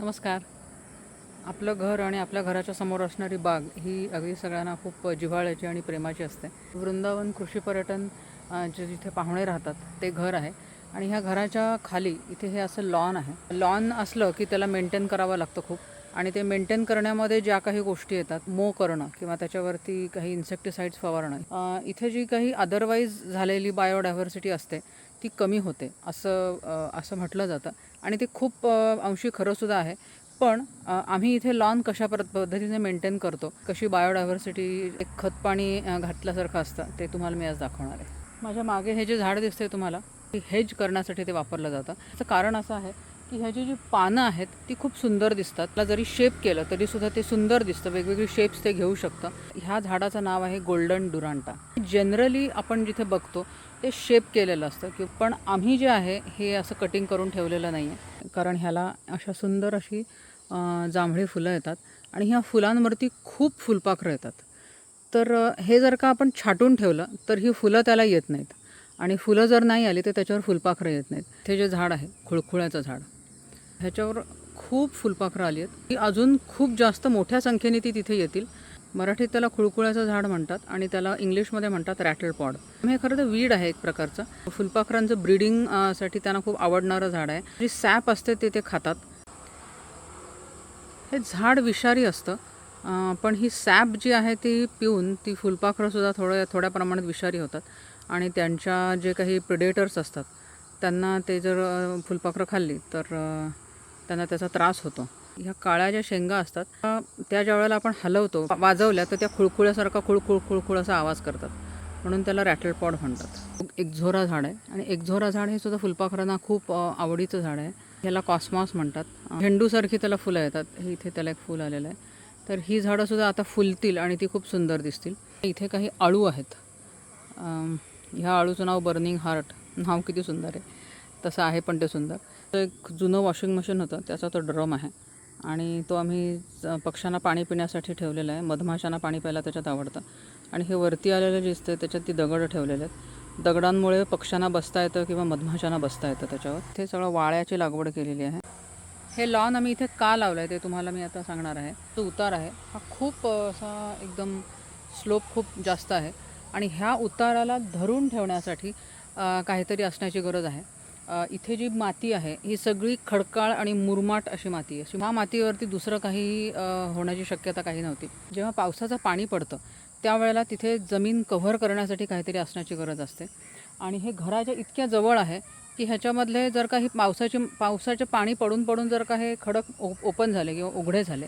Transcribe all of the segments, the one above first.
नमस्कार. आपलं घर आणि आपल्या घराच्या समोर असणारी बाग ही अगदी सगळ्यांना खूप जिव्हाळ्याची आणि प्रेमाची असते. वृंदावन कृषी पर्यटन जे जिथे पाहुणे राहतात ते घर आहे. आणि ह्या घराच्या खाली इथे हे असं लॉन आहे. लॉन असलं की त्याला मेंटेन करावं लागतं खूप. आणि ते मेंटेन करण्यामध्ये ज्या काही गोष्टी येतात मो करणं किंवा त्याच्यावरती काही इन्सेक्टिसाइड्स फवारणं इथे जी काही अदरवाईज झालेली बायोडायव्हर्सिटी असते ती कमी होते असं असं म्हटलं जातं. आणि ते खूप अंशी खरंसुद्धा आहे. पण आम्ही इथे लॉन कशा पद्धतीने मेंटेन करतो? कशी बायोडायव्हर्सिटी एक खत पाणी घातल्यासारखं असतं ते तुम्हाला मी आज दाखवणार आहे. माझ्या मागे हे जे झाड दिसते तुम्हाला ते हेज करण्यासाठी ते वापरलं जातं. त्याचं कारण असं आहे की ह्याची जी पानं आहेत ती खूप सुंदर दिसतात. त्याला जरी शेप केलं तरी सुद्धा ते सुंदर दिसतं. वेगवेगळी शेप्स ते घेऊ शकतं. ह्या झाडाचं नाव आहे गोल्डन डुरांटा जनरली आपण जिथे बघतो ते शेप केलेलं असतं की पण आम्ही जे आहे हे असं कटिंग करून ठेवलेलं नाही आहे कारण ह्याला अशा सुंदर अशी जांभळी फुलं येतात आणि ह्या फुलांवरती खूप फुलपाखरं येतात. तर हे जर का आपण छाटून ठेवलं तर ही फुलं त्याला येत नाहीत. आणि फुलं जर नाही आली तर त्याच्यावर फुलपाखरं येत नाहीत. हे जे झाड आहे खुळखुळ्याचं झाड ह्याच्यावर खूप फुलपाखरं आली आहेत. ती अजून खूप जास्त मोठ्या संख्येने ती तिथे येतील. मराठीत त्याला खुळखुळ्याचं झाड म्हणतात आणि त्याला इंग्लिशमध्ये म्हणतात रॅटल पॉड. हे खरं तर वीड आहे एक प्रकारचं. फुलपाखरांचं ब्रीडिंगसाठी त्यांना खूप आवडणारं झाड आहे. जी सॅप असते ते ते खातात. हे झाड विषारी असतं पण ही सॅप जी आहे ती पिऊन ती फुलपाखरंसुद्धा थोड्या थोड्या प्रमाणात विषारी होतात. आणि त्यांच्या जे काही प्रिडेटर्स असतात त्यांना ते जर फुलपाखरं खाल्ली तर त्यांना त्याचा त्रास होतो. ह्या काळ्या ज्या शेंगा असतात त्या- ज्या वेळेला आपण हलवतो वाजवल्या तर त्या खुळखुळ्यासारखा खुळखुळ खुळखुळ असा आवाज करतात. म्हणून त्याला रॅटल पॉड म्हणतात. एकझोरा झाड आहे आणि एकझोरा झाड हे सुद्धा फुलपाखरांना खूप आवडीचं झाड आहे. ह्याला कॉस्मॉस म्हणतात. झेंडूसारखी त्याला फुलं येतात. हे इथे त्याला एक फुल आलेलं आहे. तर ही झाडंसुद्धा आता फुलतील आणि ती खूप सुंदर दिसतील. इथे काही आळू आहेत. ह्या आळूचं नाव बर्निंग हार्ट. नाव किती सुंदर आहे. तसं आहे पण ते सुंदर. तर एक जुनं वॉशिंग मशीन होतं. त्याचा तो ड्रम आहे. आणि तो आम्ही पक्ष्यांना पाणी पिण्यासाठी ठेवलेला आहे. मधमाशांना पाणी प्यायला त्याच्यात आवडतं. आणि हे वरती आलेलं दिसतं आहे त्याच्यात ती दगडं ठेवलेले आहेत. दगडांमुळे पक्ष्यांना बसता येतं किंवा मधमाशांना बसता येतं त्याच्यावर. ते सगळं वाळ्याची लागवड केलेली आहे. हे लॉन आम्ही इथे का लावलं आहे ते तुम्हाला मी आता सांगणार आहे. तो उतार आहे. हा खूप असा एकदम स्लोप खूप जास्त आहे. आणि ह्या उताराला धरून ठेवण्यासाठी काहीतरी असण्याची गरज आहे. इथे जी माती आहे ही सगळी खडकाळ आणि मुरमाट अशी माती आहे. अशी ह्या मातीवरती दुसरं काही होण्याची शक्यता काही नव्हती. जेव्हा पावसाचं पाणी पडतं त्यावेळेला तिथे जमीन कव्हर करण्यासाठी काहीतरी असण्याची गरज असते. आणि हे घराच्या इतक्या जवळ आहे की ह्याच्यामधले जर का ही पावसाचे पावसाचे पाणी पडून पडून जर का हे खडक ओ ओपन झाले किंवा उघडे झाले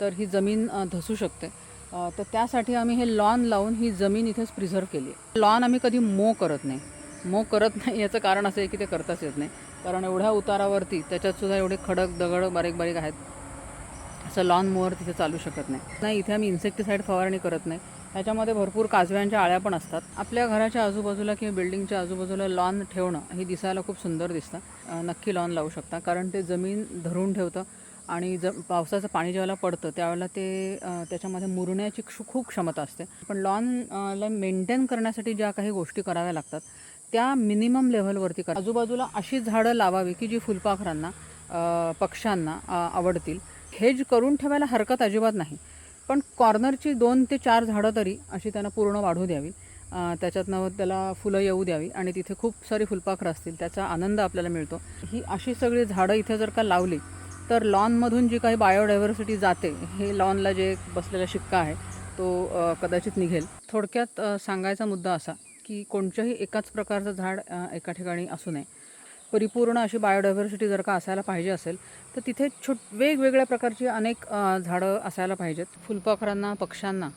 तर ही जमीन धसू शकते. तर त्यासाठी आम्ही हे लॉन लावून ही जमीन इथेच प्रिझर्व केली लॉन आम्ही कधी मो करत नाही. मो करत नाही याचं कारण असं आहे की ते करताच येत नाही. कारण एवढ्या उतारावरती त्याच्यातसुद्धा एवढे खडक दगड बारीक बारीक आहेत. असं लॉन मोअर तिथे चालू शकत नाही. नाही इथे आम्ही इन्सेक्टिसाईड फवारणी करत नाही. ह्याच्यामध्ये भरपूर काजव्यांच्या आळ्या पण असतात. आपल्या घराच्या आजूबाजूला किंवा बिल्डिंगच्या आजूबाजूला लॉन ठेवणं हे दिसायला खूप सुंदर दिसतं. नक्की लॉन लावू शकता. कारण ते जमीन धरून ठेवतं आणि ज पावसाचं पाणी ज्यावेळेला पडतं त्यावेळेला ते त्याच्यामध्ये मुरण्याची खूप क्षमता असते. पण लॉनला मेंटेन करण्यासाठी ज्या काही गोष्टी कराव्या लागतात त्या मिनिमम लेव्हलवरती करा आजूबाजूला अशी झाडं लावावी की जी फुलपाखरांना पक्ष्यांना आवडतील. हेज करून ठेवायला हरकत अजिबात नाही. पण कॉर्नरची दोन ते चार झाडं तरी अशी त्यांना पूर्ण वाढू द्यावी. त्याच्यातनं त्याला फुलं येऊ द्यावी आणि तिथे खूप सारी फुलपाखरं असतील त्याचा आनंद आपल्याला मिळतो. ही अशी सगळी झाडं इथे जर का लावली तर लॉनमधून जी काही बायोडायव्हर्सिटी जाते हे लॉनला जे बसलेला शिक्का आहे तो कदाचित निघेल. थोडक्यात सांगायचा मुद्दा असा की कोणत्याही एकाच प्रकारचं झाड एका ठिकाणी असू नये. परिपूर्ण अशी बायोडायव्हर्सिटी जर का असायला पाहिजे असेल तर तिथे छोट वेगवेगळ्या प्रकारची अनेक झाडं असायला पाहिजेत. फुलपाखरांना पक्ष्यांना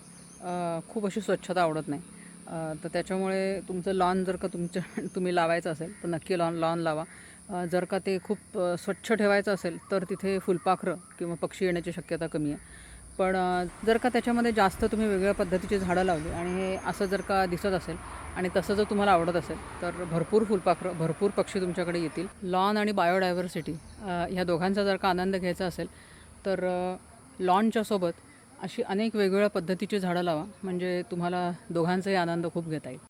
खूप अशी स्वच्छता आवडत नाही. तर त्याच्यामुळे तुमचं लॉन जर का तुमच्या तुम्ही लावायचं असेल तर नक्की लॉन लॉन लावा. जर का ते खूप स्वच्छ ठेवायचं असेल तर तिथे फुलपाखरं किंवा पक्षी येण्याची शक्यता कमी आहे. पण जर का त्याच्यामध्ये जास्त तुम्ही वेगळ्या पद्धतीची झाडं लावली आणि हे असं जर का दिसत असेल आणि तसं जर तुम्हाला आवडत असेल तर भरपूर फुलपाखरं भरपूर पक्षी तुमच्याकडे येतील. लॉन आणि बायोडायव्हर्सिटी ह्या दोघांचा जर का आनंद घ्यायचा असेल तर लॉनच्यासोबत लॉनच्या सोबत अशी अनेक वेगवेगळ्या पद्धतीची झाडं लावा. म्हणजे तुम्हाला दोघांचाही आनंद खूप घेता येईल.